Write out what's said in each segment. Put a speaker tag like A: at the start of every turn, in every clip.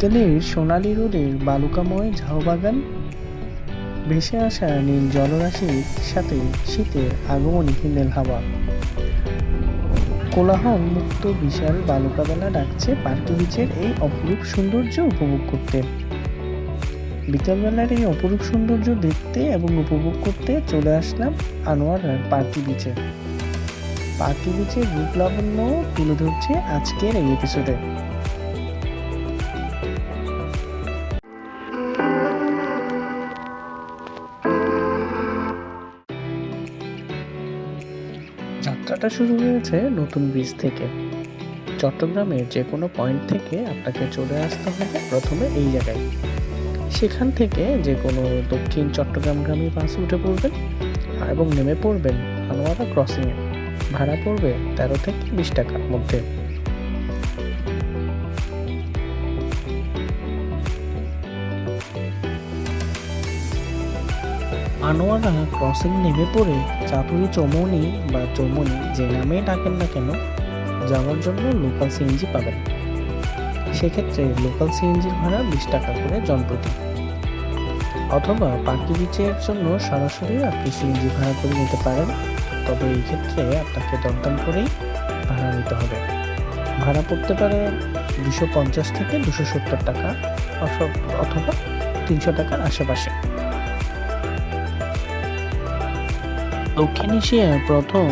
A: বিকেলের সোনালি রোদের বালুকাময় ঝাউবাগান ভেসে আসা নীল জলরাশির সাথে শীতের আগমনী হিমেল হাওয়া। কোলাহল মুক্ত বিশাল বালুকাবেলা ডাকছে পার্কি বিচের এই অপরূপ সৌন্দর্য উপভোগ করতে। বিকালবেলার এই অপরূপ সৌন্দর্য দেখতে এবং উপভোগ করতে চলে আসলাম আনোয়ার পার্কি বিচে। পার্কি বিচের রূপ লাবণ্য তুলে ধরছে আজকের এই এপিসোডে যাত্রাটা শুরু হয়েছে নতুন ব্রিজ থেকে। চট্টগ্রামের যে কোনো পয়েন্ট থেকে আপনাকে চলে আসতে হবে প্রথমে এই জায়গায়। সেখান থেকে যে কোনো দক্ষিণ চট্টগ্রামগামী বাস উঠে পড়বেন এবং নেমে পড়বেন আনোয়ারা ক্রসিংয়ে ভাড়া পড়বে তেরো থেকে বিশ টাকার মধ্যে। আনোয়ারা ক্রসিং নেমে পড়ে চাতুরি চৌমনি বা চৌমনি যে নামে ডাকেন না কেন, যাওয়ার জন্য লোকাল সিএনজি পাবেন। সেক্ষেত্রে লোকাল সিএনজির ভাড়া বিশ টাকা করে জনপ্রতি। অথবা পাখি বিচের জন্য সরাসরি আপনি সিএনজি ভাড়া করে নিতে পারেন, তবে এই ক্ষেত্রে আপনাকে দরদাম করেই ভাড়া নিতে হবে। ভাড়া পড়তে পারে দুশো পঞ্চাশ থেকে দুশো সত্তর টাকা অথবা তিনশো টাকার আশেপাশে। দক্ষিণ এশিয়ার প্রথম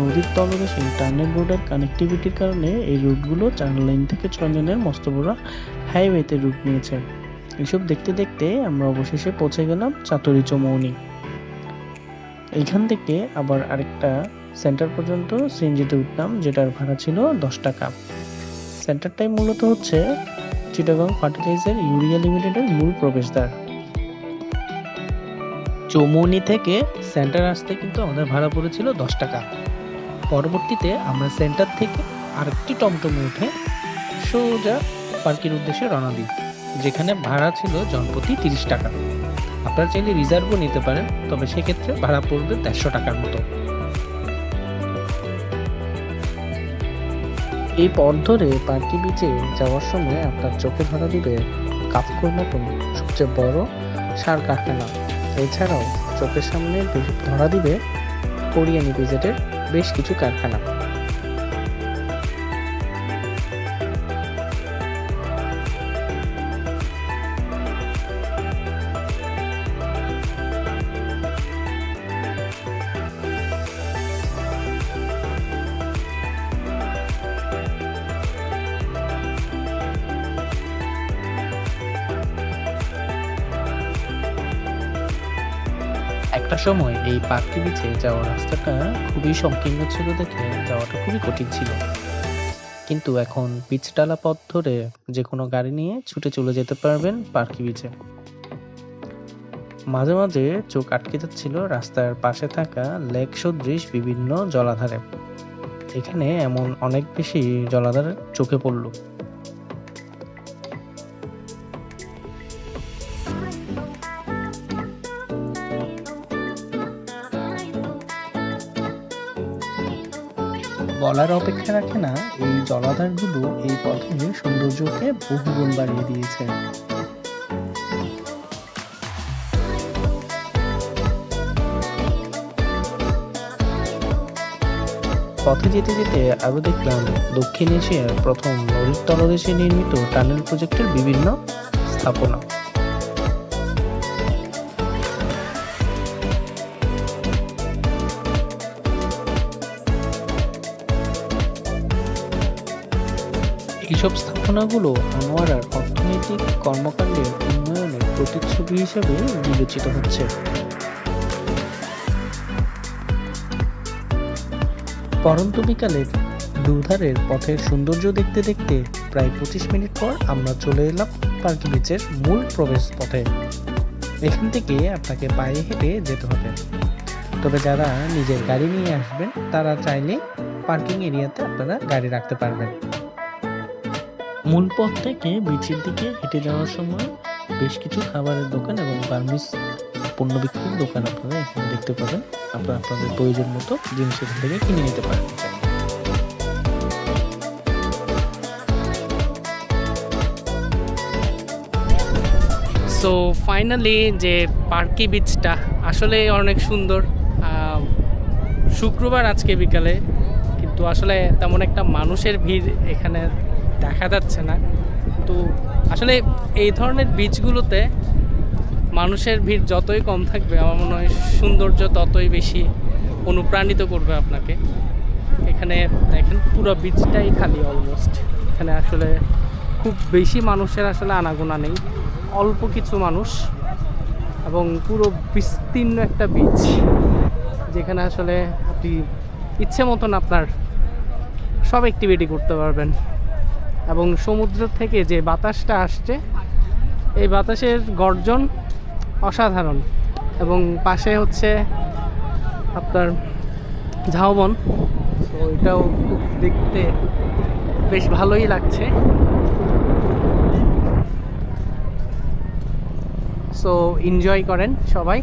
A: নদীর তলদেশে টার্নের রোডের কানেক্টিভিটির কারণে এই রুটগুলো চার লাইন থেকে ছয় লেনের মস্ত বড় হাইওয়েতে রুট নিয়েছে। এসব দেখতে দেখতে আমরা অবশেষে পৌঁছে গেলাম চাতুরি চৌমৌনি এইখান থেকে আবার আরেকটা সেন্টার পর্যন্ত সিএনজিতে উঠলাম, যেটার ভাড়া ছিল দশ টাকা। সেন্টারটাই মূলত হচ্ছে চিটাগং ফার্টিলাইজার ইউরিয়া লিমিটেডের মূল প্রবেশদ্বার। চৌমৌনি থেকে সেন্টার আসতে কিন্তু আমাদের ভাড়া পড়েছিল দশ টাকা। পরবর্তীতে আমরা সেন্টার থেকে আরেকটি টমটমে উঠে সোজা পার্কের উদ্দেশ্যে রওনা দিই, যেখানে ভাড়া ছিল জনপ্রতি তিরিশ টাকা। আপনারা চাইলে রিজার্ভও নিতে পারেন, তবে সেক্ষেত্রে ভাড়া পড়বে দেড়শো টাকার মতো। এই পথ ধরে পার্কি বিচে যাওয়ার সময় আপনার চোখে ধরা দিবে কাফকুর মতন সবচেয়ে বড় সার কারখানা। এছাড়াও চোখের সামনে ধরা দিবে কোরিয়ান ইপিজেটের বেশ কিছু কারখানা। একটা সময় এই পার্কটি বিচে যাওয়ার রাস্তাটা খুবই সংকীর্ণ ছিল দেখে যাওয়াটা খুবই কঠিন ছিল। কিন্তু এখন পিচডালা পথ ধরে যে কোনো গাড়ি নিয়ে ছুটে চলে যেতে পারবেন পার্কি বিচে মাঝে মাঝে চোখ আটকে যাচ্ছিল রাস্তার পাশে থাকা লেক সদৃশ বিভিন্ন জলাধারে। এখানে এমন অনেক বেশি জলাধার চোখে পড়ল। বলার অপেক্ষা রাখে না, এই জলাধারগুলো এই পথে সৌন্দর্যকে বহুগুণ বাড়িয়ে দিয়েছে। পথে যেতে যেতে আরও দেখলাম, দক্ষিণ এশিয়ার প্রথম নদীর তলদেশে নির্মিত টানেল প্রজেক্টের বিভিন্ন স্থাপনা। এইসব স্থাপনাগুলো আনোয়ারার অর্থনৈতিক কর্মকাণ্ডের উন্নয়নের প্রতিচ্ছবি হিসেবে বিবেচিত হচ্ছে। পরন্ত বিকালের দুধারের পথের সৌন্দর্য দেখতে দেখতে প্রায় পঁচিশ মিনিট পর আমরা চলে এলাম পার্কি বিচের মূল প্রবেশ পথে। এখান থেকে আপনাকে পায়ে হেঁটে যেতে হবে। তবে যারা নিজের গাড়ি নিয়ে আসবেন, তারা চাইলে পার্কিং এরিয়াতে আপনারা গাড়ি রাখতে পারবেন। মূল পথ থেকে বিচের দিকে হেঁটে যাওয়ার সময় বেশ কিছু খাবারের দোকান এবং বার্মিস পণ্য বিক্রির দোকান আপনারা এখানে দেখতে পাবেন। আপনারা আপনাদের প্রয়োজন মতো জিনিস এখান থেকে কিনে নিতে পারেন।
B: সো ফাইনালি যে পার্কি বিচটা আসলে অনেক সুন্দর। শুক্রবার আজকে বিকালে, কিন্তু আসলে তেমন একটা মানুষের ভিড় এখানে দেখা যাচ্ছে না। তো আসলে এই ধরনের বিচগুলোতে মানুষের ভিড় যতই কম থাকবে, আমার মনে হয় সৌন্দর্য ততই বেশি অনুপ্রাণিত করবে আপনাকে। এখানে দেখেন পুরো বিচটাই খালি অলমোস্ট এখানে আসলে খুব বেশি মানুষের আসলে আনাগোনা নেই। অল্প কিছু মানুষ এবং পুরো বিস্তীর্ণ একটা বিচ যেখানে আসলে আপনি ইচ্ছে মতন আপনার সব অ্যাক্টিভিটি করতে পারবেন। এবং সমুদ্র থেকে যে বাতাসটা আসছে, এই বাতাসের গর্জন অসাধারণ। এবং পাশে হচ্ছে আপনার ঝাউবন। তো এটাও দেখতে বেশ ভালোই লাগছে। সো এনজয় করেন সবাই।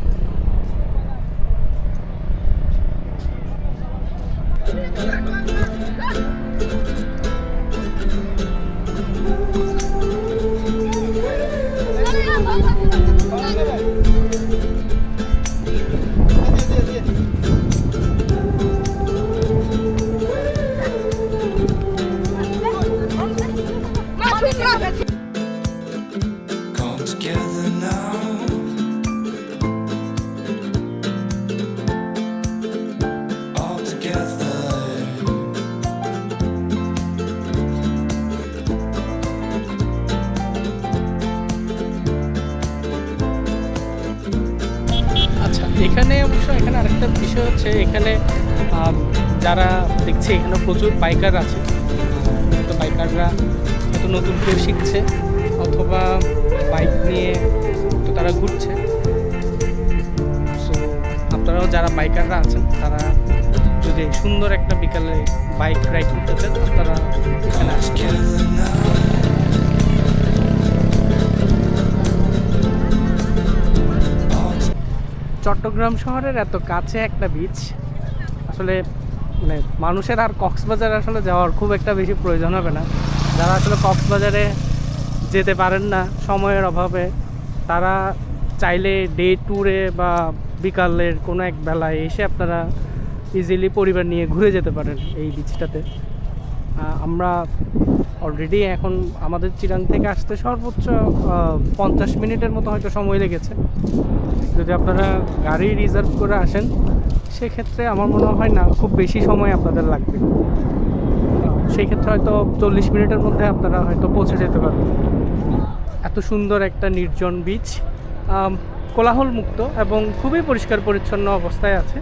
B: হচ্ছে এখানে যারা দেখছে এখানে প্রচুর বাইকার আছে। তো বাইকাররা হয়তো নতুন কেউ শিখছে, অথবা বাইক নিয়ে তো তারা ঘুরছে। সো আপনারাও যারা বাইকাররা আছেন, তারা যদি সুন্দর একটা বিকালে বাইক রাইড করতে চান, আপনারা এখানে আসতে চট্টগ্রাম শহরের এত কাছে একটা বিচ আসলে মানে মানুষের আর কক্সবাজার আসলে যাওয়ার খুব একটা বেশি প্রয়োজন হবে না। যারা আসলে কক্সবাজারে যেতে পারেন না সময়ের অভাবে, তারা চাইলে ডে ট্যুরে বা বিকালের কোনো এক বেলায় এসে আপনারা ইজিলি পরিবার নিয়ে ঘুরে যেতে পারেন এই বিচটাতে আমরা অলরেডি এখন আমাদের চিরাং থেকে আসতে সর্বোচ্চ পঞ্চাশ মিনিটের মতো হয়তো সময় লেগেছে। যদি আপনারা গাড়ি রিজার্ভ করে আসেন, সেক্ষেত্রে আমার মনে হয় না খুব বেশি সময় আপনাদের লাগবে। সেই ক্ষেত্রে হয়তো চল্লিশ মিনিটের মধ্যে আপনারা হয়তো পৌঁছে যেতে পারবেন। এত সুন্দর একটা নির্জন বিচ কোলাহল মুক্ত এবং খুবই পরিষ্কার পরিচ্ছন্ন অবস্থায় আছে।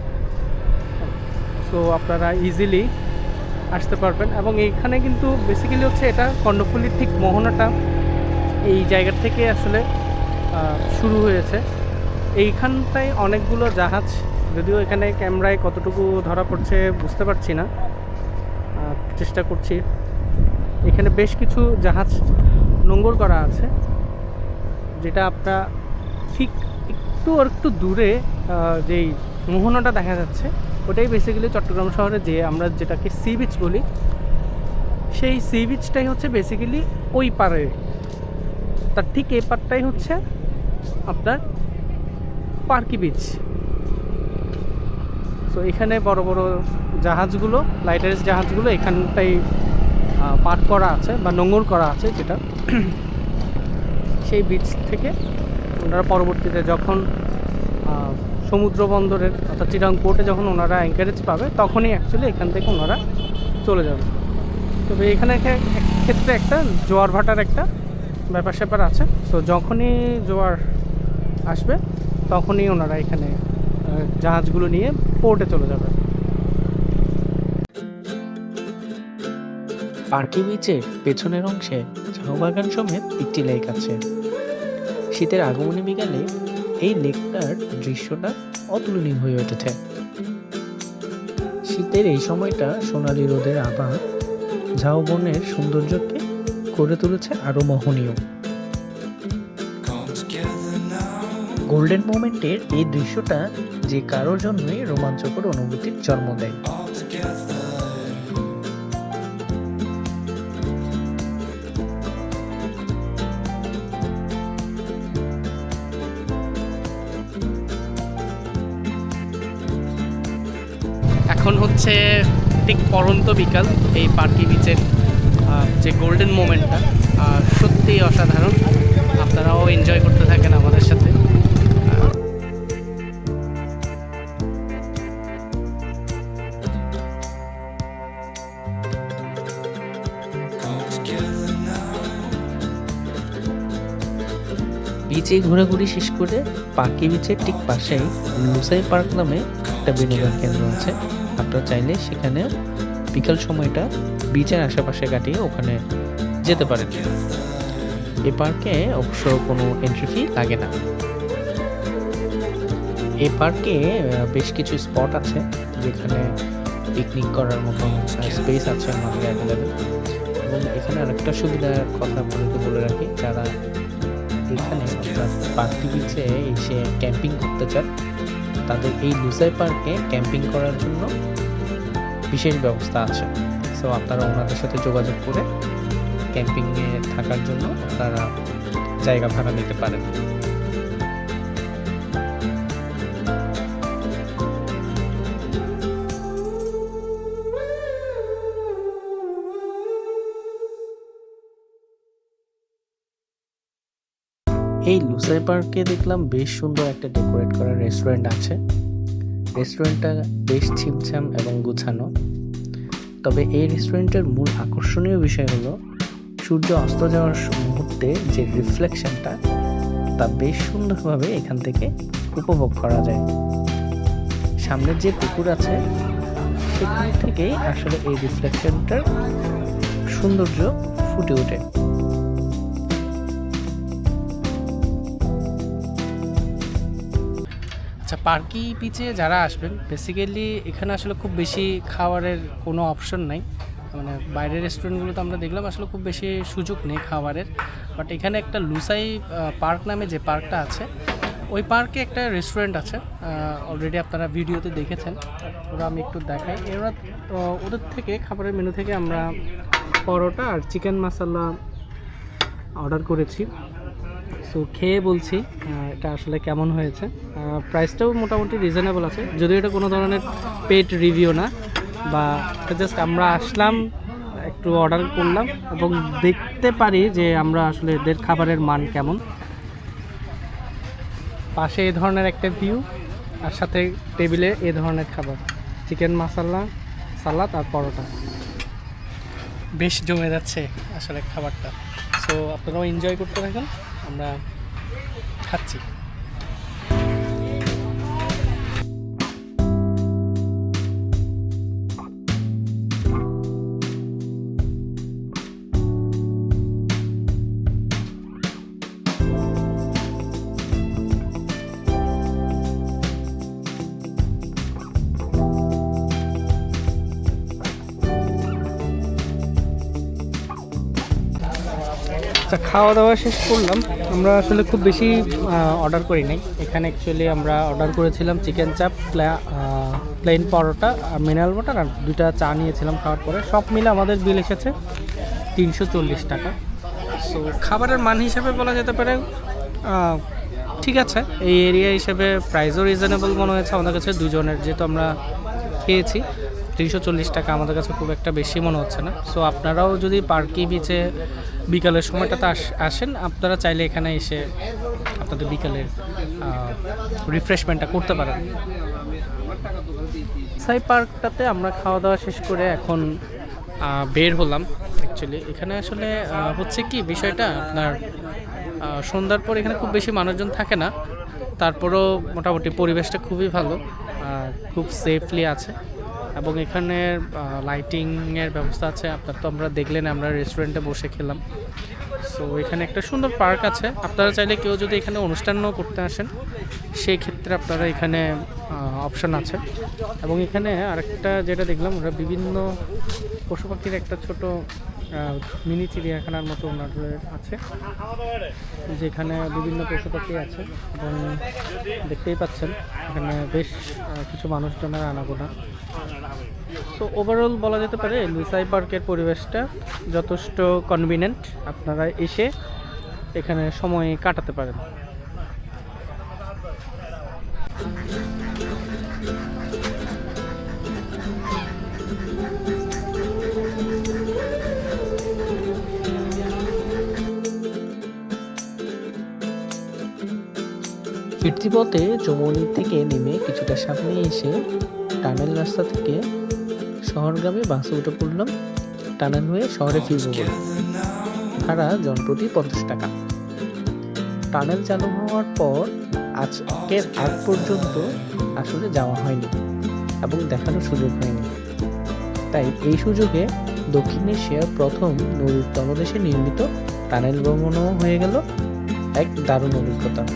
B: সো আপনারা ইজিলি আসতে পারবেন। এবং এইখানে কিন্তু বেসিক্যালি হচ্ছে এটা কর্ণফুলির ঠিক মোহনাটা এই জায়গা থেকে আসলে শুরু হয়েছে। এইখানটায় অনেকগুলো জাহাজ, যদিও এখানে ক্যামেরায় কতটুকু ধরা পড়ছে বুঝতে পারছি না। চেষ্টা করছি। এখানে বেশ কিছু জাহাজ নোঙ্গর করা আছে, যেটা আপনার ঠিক একটু আর একটু দূরে যেই মোহনাটা দেখা যাচ্ছে ওটাই বেসিক্যালি চট্টগ্রাম শহরে যে আমরা যেটাকে সি বিচ বলি, সেই সি বিচটাই হচ্ছে বেসিক্যালি ওই পারে। তার ঠিক এই পারটাই হচ্ছে আপনার পার্কি বিচ তো এখানে বড় বড় জাহাজগুলো লাইটারেস জাহাজগুলো এখানটাই পার্ক করা আছে বা নোঙর করা আছে যেটা। সেই বিচ থেকে ওনারা পরবর্তীতে যখন সমুদ্র বন্দরের অর্থাৎ চিরাং পোর্টে যখন ওনারা এনকারেজ পাবে, তখনই অ্যাকচুয়ালি এখান থেকে ওনারা চলে যাবে। তবে এখানে ক্ষেত্রে একটা জোয়ার ভাটার একটা ব্যাপার স্যাপার আছে। সো যখনই জোয়ার আসবে, তখনই ওনারা এখানে জাহাজগুলো নিয়ে পোর্টে চলে যাবে।
A: পার্কি বিচের পেছনের অংশে ঝাউবাগান সমেত একটি লেক আছে। শীতের আগমনী বিকালে এই লেকটার দৃশ্যটা অতুলনীয় হয়ে উঠেছে শীতের এই সময়টা সোনালি রোদের আভা ঝাউবনের সৌন্দর্যকে করে তুলেছে আরও মোহনীয়. গোল্ডেন মোমেন্টের এই দৃশ্যটা যে কারোর জন্যই রোমাঞ্চকর অনুভূতির জন্ম দেয়
B: এখন হচ্ছে ঠিক পরন্ত বিকাল, এই পার্কি বিচের যে গোল্ডেন মোমেন্টটা সত্যিই অসাধারণ আপনারাও এনজয় করতে থাকেন আমাদের সাথে.
A: বিচে ঘোরাঘুরি শেষ করে পার্কি বিচের ঠিক পাশেই লুসাই পার্ক নামে একটা বিনোদন কেন্দ্র আছে আপনারা চাইলে সেখানে বিকাল সময়টা বিচের আশেপাশে কাটিয়ে ওখানে যেতে পারেন। এ পার্কে অবশ্য কোনো এন্ট্রি ফি লাগে না। এই পার্কে বেশ কিছু স্পট আছে যেখানে পিকনিক করার মতন স্পেস আছে আমাদের অ্যাভেলেবেল এবং এখানে আরেকটা সুবিধার কথা আপনাদেরকে বলে রাখি, যারা এখানে অর্থাৎ পার্কটি বিচে এসে ক্যাম্পিং করতে চান তাদের এই লুসাই পার্কে ক্যাম্পিং করার জন্য বিশেষ ব্যবস্থা আছে। সো আপনারা ওনাদের সাথে যোগাযোগ করে ক্যাম্পিংয়ে থাকার জন্য আপনারা জায়গা ভাড়া নিতে পারেন। এই পার্কে দেখলাম বেশ সুন্দর একটা ডেকোরেট করা রেস্টুরেন্ট আছে। রেস্টুরেন্টটা বেশ ছিমছাম এবং গুছানো। তবে এই রেস্টুরেন্টের মূল আকর্ষণীয় বিষয় হলো, সূর্য অস্ত যাওয়ার মুহূর্তে যে রিফ্লেকশনটা তা বেশ সুন্দরভাবে এখান থেকে উপভোগ করা যায়। সামনের যে পুকুর আছে, সেখান থেকেই আসলে এই রিফ্লেকশনটার সৌন্দর্য ফুটে ওঠে।
B: পার্কি বিচে যারা আসবেন বেসিক্যালি এখানে আসলে খুব বেশি খাবারের কোনো অপশন নাই। মানে বাইরের রেস্টুরেন্টগুলোতে আমরা দেখলাম আসলে খুব বেশি সুযোগ নেই খাবারের। বাট এখানে একটা লুসাই পার্ক নামে যে পার্কটা আছে, ওই পার্কে একটা রেস্টুরেন্ট আছে। অলরেডি আপনারা ভিডিওতে দেখেছেন। ওরা আমি একটু দেখাই। এরা ওদের থেকে, খাবারের মেনু থেকে আমরা পরোটা আর চিকেন মশলা অর্ডার করেছি। সো খেয়ে বলছি এটা আসলে কেমন হয়েছে। প্রাইসটাও মোটামুটি রিজনেবল আছে। যদিও এটা কোনো ধরনের পেড রিভিউ না, বা জাস্ট আমরা আসলাম, একটু অর্ডার করলাম এবং দেখতে পারি যে আমরা আসলে এদের খাবারের মান কেমন। পাশে এ ধরনের একটা ভিউ আর সাথে টেবিলে এ ধরনের খাবার। চিকেন মশলা সালাদ আর পরোটা। বেশ জমে যাচ্ছে আসলে খাবারটা। সো আপনারাও এনজয় করতে থাকেন। আমরা খাচ্ছি। খাওয়া দাওয়া শেষ করলাম। আমরা আসলে খুব বেশি অর্ডার করি নাই। এখানে অ্যাকচুয়ালি আমরা অর্ডার করেছিলাম চিকেন চাপ প্লেন পরোটা আর মিনারেল ওয়াটার আর দুটা চা নিয়েছিলাম খাওয়ার পরে। সব মিলে আমাদের বিল এসেছে তিনশো চল্লিশ টাকা। সো খাবারের মান হিসেবে বলা যেতে পারে ঠিক আছে। এই এরিয়া হিসেবে প্রাইসও রিজনেবল মনে হয়েছে আমাদের কাছে, দুজনের যেহেতু আমরা খেয়েছি। তিনশো চল্লিশ টাকা আমাদের কাছে খুব একটা বেশি মনে হচ্ছে না। সো আপনারাও যদি পার্কি বিচে বিকালের সময়টাতে আস- আসেন। আপনারা চাইলে এখানে এসে আপনাদের বিকালের রিফ্রেশমেন্টটা করতে পারেন। সাই পার্কটাতে আমরা খাওয়া দাওয়া শেষ করে এখন বের হলাম অ্যাকচুয়ালি এখানে আসলে হচ্ছে কি বিষয়টা, আপনার সন্ধ্যার পর এখানে খুব বেশি মানুষজন থাকে না। তারপরেও মোটামুটি পরিবেশটা খুবই ভালো খুব সেফলি আছে। এবং এখানে লাইটিংয়ের ব্যবস্থা আছে। আপনার তো আমরা দেখলেন, আমরা রেস্টুরেন্টে বসে খেলাম। সো এখানে একটা সুন্দর পার্ক আছে। আপনারা চাইলে কেউ যদি এখানে অনুষ্ঠানও করতে আসেন সেই ক্ষেত্রে আপনারা এখানে অপশন আছে। এবং এখানে আরেকটা যেটা দেখলাম ওরা বিভিন্ন পশু পাখির একটা ছোট মিনি চিড়িয়াখানার মতো ওনাদের আছে, যেখানে বিভিন্ন পশু পাখি আছে এবং দেখতেই পাচ্ছেন, এখানে বেশ কিছু মানুষজনের আনাগোনা। সো ওভারঅল বলা যেতে পারে, লুসাই পার্কের পরিবেশটা যথেষ্ট কনভিনিয়েন্ট আপনারা এসে এখানে সময় কাটাতে পারেন।
A: পথে চৌমনি থেকে নেমে কিছুটা সামনে এসে টানেল রাস্তা থেকে শহরগ্রামে বাসে উঠে পড়লাম। টানেল হয়ে শহরে ফিরবো বলে। ভাড়া জনপ্রতি পঞ্চাশ টাকা। টানেল চালু হওয়ার পর আজকের আগ পর্যন্ত আসলে যাওয়া হয়নি এবং দেখানোর সুযোগ হয়নি। তাই এই সুযোগে দক্ষিণ এশিয়ার প্রথম নদীর তলদেশে নির্মিত টানেল ভ্রমণও হয়ে গেল। এক দারুণ অভিজ্ঞতা।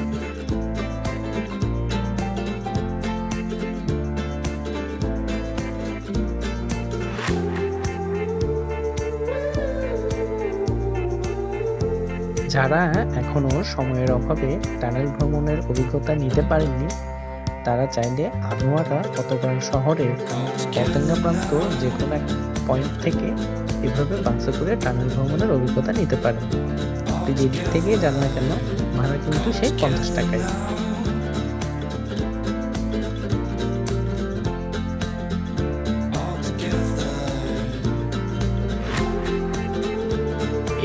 A: যারা এখনও সময়ের অভাবে টানেল ভ্রমণের অভিজ্ঞতা নিতে পারেননি, তারা চাইলে আনোয়ারা, চট্টগ্রাম শহরের ক্যাটেঙ্গা প্রান্ত যে কোনো এক পয়েন্ট থেকে এভাবে বাসে করে টানেল ভ্রমণের অভিজ্ঞতা নিতে পারেন। আপনি যেদিক থেকে যান না কেন, ভাড়া কিন্তু সেই পঞ্চাশ টাকায়।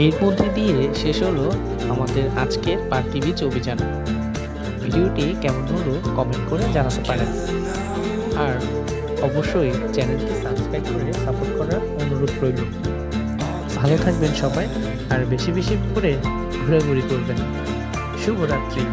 A: এর মধ্যে দিয়ে শেষ হলো আমাদের আজকের পার্টি বিচ অভিযান ভিডিওটি কেমন হলো কমেন্ট করে জানাতে পারেন। আর অবশ্যই চ্যানেলটি সাবস্ক্রাইব করে সাপোর্ট করার অনুরোধ রইল। ভালো থাকবেন সবাই, আর বেশি বেশি করে ঘোরাঘুরি করবেন। শুভরাত্রি।